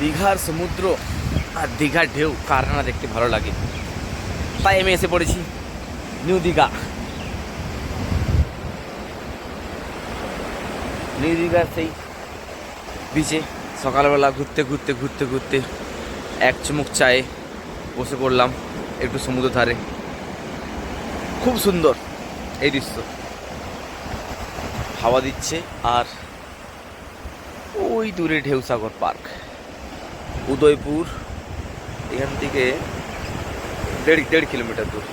দীঘার সমুদ্র আর দীঘার ঢেউ, কার না দেখতে ভালো লাগে? তাই আমি এসে পড়েছি নিউ দীঘা। নিউ দীঘার সেই বিচে সকালবেলা ঘুরতে ঘুরতে ঘুরতে ঘুরতে এক চুমুক চায়ে বসে পড়লাম একটু সমুদ্র ধারে। খুব সুন্দর এই দৃশ্য। হাওয়া দিচ্ছে আর ওই দূরে ঢেউসাগর পার্ক। উদয়পুর, এখান থেকে দেড় দেড় কিলোমিটার দূর।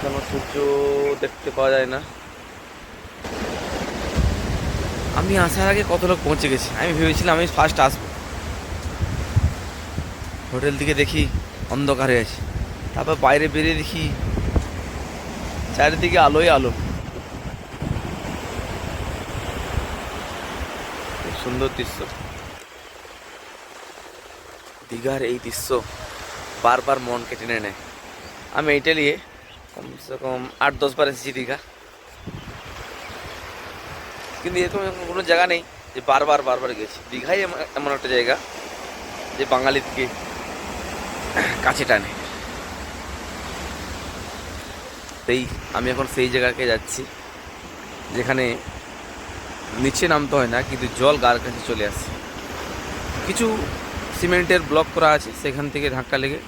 কেন সূর্য দেখতে পাওয়া যায় না। আমি আসার আগে কত লোক পৌঁছে গেছি। আমি ভেবেছিলাম আমি ফার্স্ট আসব। হোটেল থেকে দেখি অন্ধকার হয়ে আছে। তারপর বাইরে বেরিয়ে দেখি চারিদিকে আলোই আলো খুব সুন্দর দৃশ্য। দীঘার এই দৃশ্য বারবার মনকে টেনে নেয় আমি এইটা নিয়ে কমসে কম আট, দশ বার এসেছি দীঘা। কিন্তু এরকম কোনো জায়গা নেই যে বারবার বারবার গেছি। দীঘাই এমন- এমন একটা জায়গা যে বাঙালিকে কাছে টানে। সেই আমি এখন সেই জায়গাকে যাচ্ছি যেখানে নিচে নামতে হয় না, কিন্তু জল গার কাছে চলে আসে। কিছু সিমেন্টের ব্লক করা আছে, সেখান থেকে ধাক্কা লেগে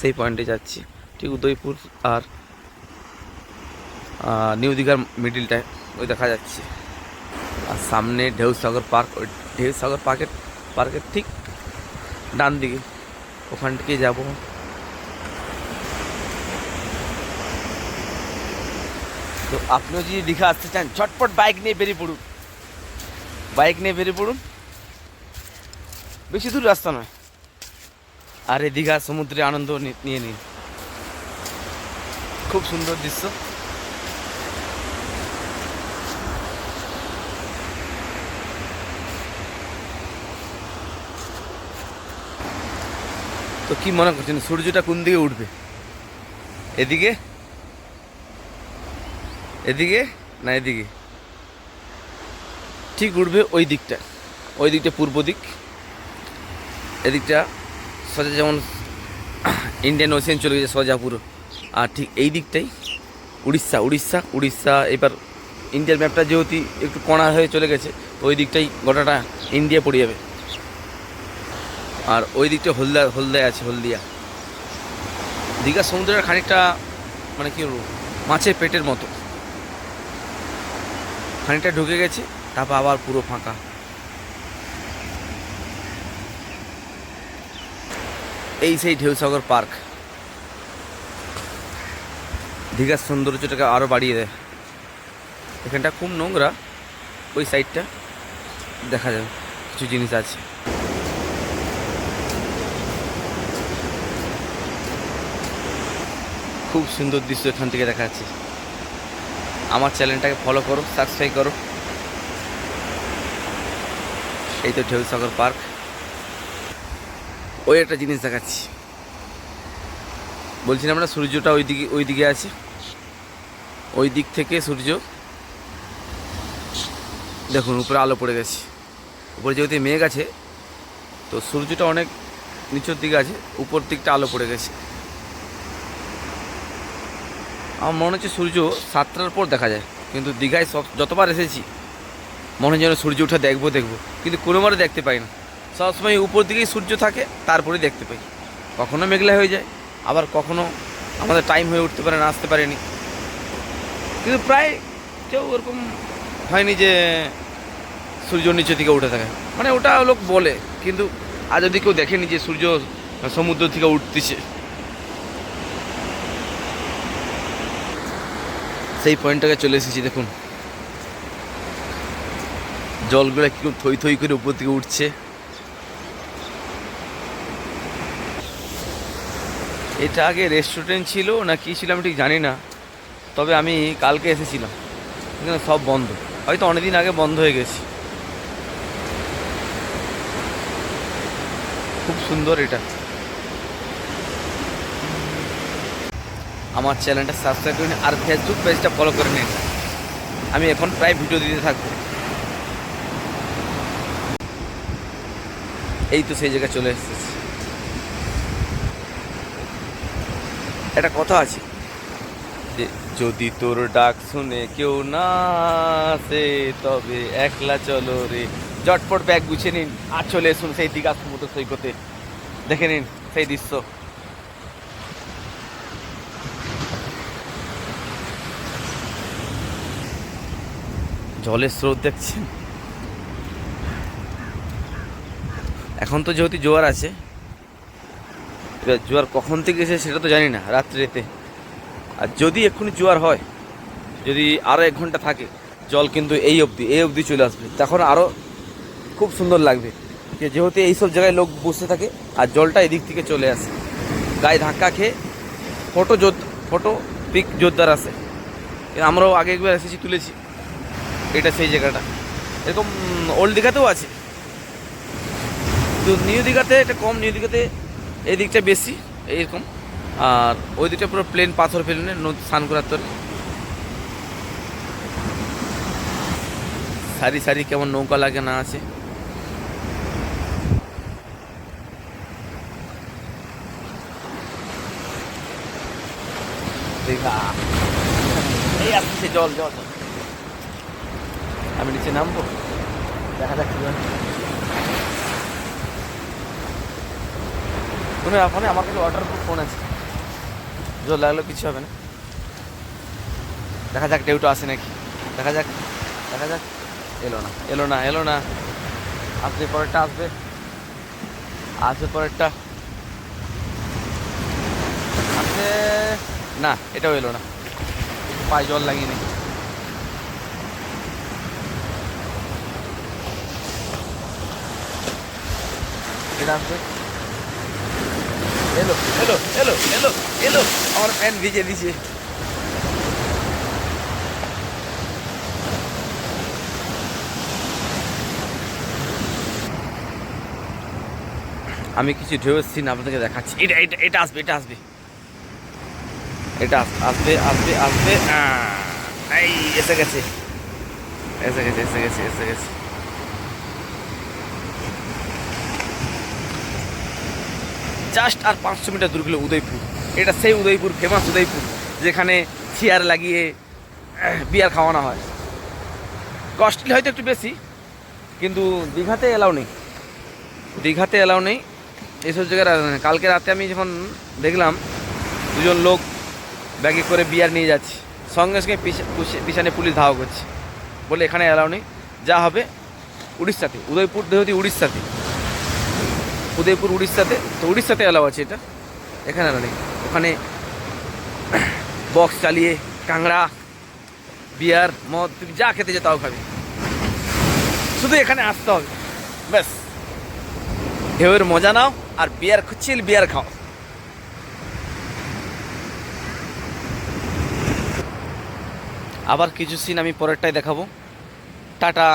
সেই পয়েন্টে যাচ্ছি। ঠিক উদয়পুর আর নিউ দীঘার মিডিলটায় ওই দেখা যাচ্ছে। আর সামনে ঢেউসাগর পার্ক, ওই ঢেউসাগর পার্কের পার্কের ঠিক ডান দিকে ওখান থেকে যাব। তো আপনিও যদি দীঘা আসতে চান ঝটপট বাইক নিয়ে বেরিয়ে পড়ুন। বাইক নিয়ে বেরিয়ে পড়ুন। বেশি দূর রাস্তা নয়। আর এই দীঘা সমুদ্রে আনন্দ নিয়ে নিন। খুব সুন্দর দৃশ্য। তো কি মনে করছেন, সূর্যটা কোন দিকে উঠবে? এদিকে? এদিকে না এদিকে? ঠিক উঠবে ওই দিকটা। ওই দিকটা পূর্ব দিক। এদিকটা সোজা যেমন ইন্ডিয়ান ওশিয়ান চলে গেছে সোজা পুরো আর ঠিক এই দিকটাই উড়িষ্যা উড়িষ্যা উড়িষ্যা। এবার ইন্ডিয়ার ম্যাপটা যেহেতু একটু কণা হয়ে চলে গেছে, তো ওই দিকটাই গোটাটা ইন্ডিয়া পড়ে যাবে। আর ওই দিকটা হলদা, হলদায় আছে, হলদিয়া। দীঘা সমুদ্রের খানিকটা মানে কি মাছের পেটের মতো। খানিকটা ঢুকে গেছে, তারপর আবার পুরো ফাঁকা। এই সেই ঢেউসাগর পার্ক। দীঘার সৌন্দর্যটাকে আরও বাড়িয়ে দেয়। এখানটা খুব নোংরা, ওই সাইডটা দেখা যাবে কিছু জিনিস আছে। খুব সুন্দর দৃশ্য এখান থেকে দেখা যাচ্ছে। আমার চ্যানেলটাকে ফলো করো সাবস্ক্রাইব করো। এই তো ঢেউসাগর পার্ক। ওই একটা জিনিস দেখাচ্ছি। বলছিলাম না সূর্যটা ওই দিকে ওই দিকে আছে। ওই দিক থেকে সূর্য। দেখুন, উপরে আলো পড়ে গেছে। উপরে যেহেতু মেঘ আছে, তো সূর্যটা অনেক নিচের দিকে আছে, উপর দিকটা আলো পড়ে গেছে। আমার মনে হচ্ছে সূর্য সাতটার পর দেখা যায়। কিন্তু দীঘায় সব যতবার এসেছি, মনে হয় যেন সূর্য উঠে দেখব দেখব। কিন্তু কোনোবারে দেখতে পাই না। সবসময় উপর দিকেই সূর্য থাকে তারপরে দেখতে পাই। কখনো মেঘলা হয়ে যায়, আবার কখনো আমাদের টাইম হয়ে উঠতে পারে না, আসতে পারেনি। কিন্তু প্রায় কেউ ওরকম হয়নি যে সূর্য নিচের দিকে উঠে থাকে। মানে ওটা লোক বলে, কিন্তু আজ যদি কেউ দেখেনি যে সূর্য সমুদ্র থেকে উঠতেছে। সেই পয়েন্টটাকে চলে এসেছি, দেখুন। জলগুলো কীরকম থই থই করে উপর দিকে উঠছে। এটা আগে রেস্টুরেন্ট ছিল না কি ছিল আমি ঠিক জানি না, তবে আমি কালকে এসেছিলাম। সব বন্ধ। হয়তো অনেকদিন আগে বন্ধ হয়ে গেছি। খুব সুন্দর এটা। আমার চ্যানেলটা সাবস্ক্রাইব করে নিন আর ফেসবুক পেজটা ফলো করে নিন। আমি এখন প্রায় ভিডিও দিতে থাকব। এই তো সেই জায়গায় চলে এসেছি। একটা কথা আছে যে, যদি তোর ডাক শুনে কেউ না আসে, তবে একলা চলো রে। জটপট ব্যাগ গুছিয়ে নিন। আর চলে এসুন সেই দীঘা সমুদ্র সৈকতে। দেখে নিন সেই দৃশ্য। জলের স্রোত দেখছেন? এখন তো যেহেতু জোয়ার আছে, এবার জোয়ার কখন থেকে এসে সেটা তো জানি না রাত্রিতে। আর যদি এক্ষুনি জোয়ার হয়, যদি আরও এক ঘণ্টা থাকে, জল কিন্তু এই অবধি এই অবধি চলে আসবে। তখন আরও খুব সুন্দর লাগবে। যেহেতু এইসব জায়গায় লোক বসে থাকে, আর জলটা এদিক থেকে চলে আসে। গায়ে ধাক্কা খেয়ে ফটো যোদ্ধ ফটো পিক জোরদার আসে আমরাও আগে একবার এসেছি, তুলেছি। এটা সেই জায়গাটা। এরকম ওল্ড দীঘাতেও আছে। তো নিউ দীঘাতে, এটা কম নিউ দীঘাতে এই দিকটা বেশি, এইরকম। আর ওই দিকটা পুরো প্লেন পাথর ফেলেনে, নদী স্নান করার তোর। সারি সারি কেমন নৌকা লাগে না আছে। দীঘা। এই আসছে জল জল জল। আমি নিচে নামবো? দেখা যাক কি। কোনো ব্যাপার নেই, আমার কাছে ওয়াটার প্রুফ ফোন আছে। জল লাগলেও কিছু হবে না। দেখা যাক ঢেউটা আসে নাকি? দেখা যাক দেখা যাক। এলো না। এলো না এলো না। আসবে পরেরটা আসবে আসবে পরেরটা। আসবে না এটাও এলো না। পায়ে জল লাগিয়ে নি। এটা আসবে এলো এলো এলো এলো এলো আমার প্যান্ট ভিজে দিছে আমি কিছু ঢেউ সিন আপনাদেরকে দেখাচ্ছি। এটা এটা এটা আসবে এটা আসবে। এটা আস- আসবে আসবে আসবে। এই, এসে গেছে। এসে গেছে এসে গেছে এসে গেছে। জাস্ট আর পাঁচশো মিটার দূর গেলে উদয়পুর। এটা সেই উদয়পুর ফেমাস উদয়পুর, যেখানে চেয়ার লাগিয়ে বিয়ার খাওয়ানো হয়। কস্টলি হয়তো একটু বেশি, কিন্তু দীঘাতে এলাও নেই। দীঘাতে এলাও নেই। এইসব জায়গায় কালকে রাতে আমি যখন দেখলাম, দুজন লোক ব্যাগে করে বিয়ার নিয়ে যাচ্ছে। সঙ্গে সঙ্গে পিছনে পুলিশ ধাওয়া করছে। বলে এখানে এলাও নেই। যা হবে উড়িষ্যাতে। উদয়পুর, দেহতি উড়িষ্যাতে। উদয়পুর উড়িষ্যাতে, তো উড়িষ্যাতে এলাও আছে এটা। এখানে এলাও নেই ওখানে বক্স চালিয়ে কাংড়া বিয়ার, মদ, তুমি যা খেতে যে তাও খাবে। শুধু এখানে আসতে হবে। ব্যাস। ঢেউয়ের মজা নাও আর বিয়ার খুঁচিল বিয়ার খাও। আবার কিছু সিন আমি পরেরটাই দেখাবো। টাটা।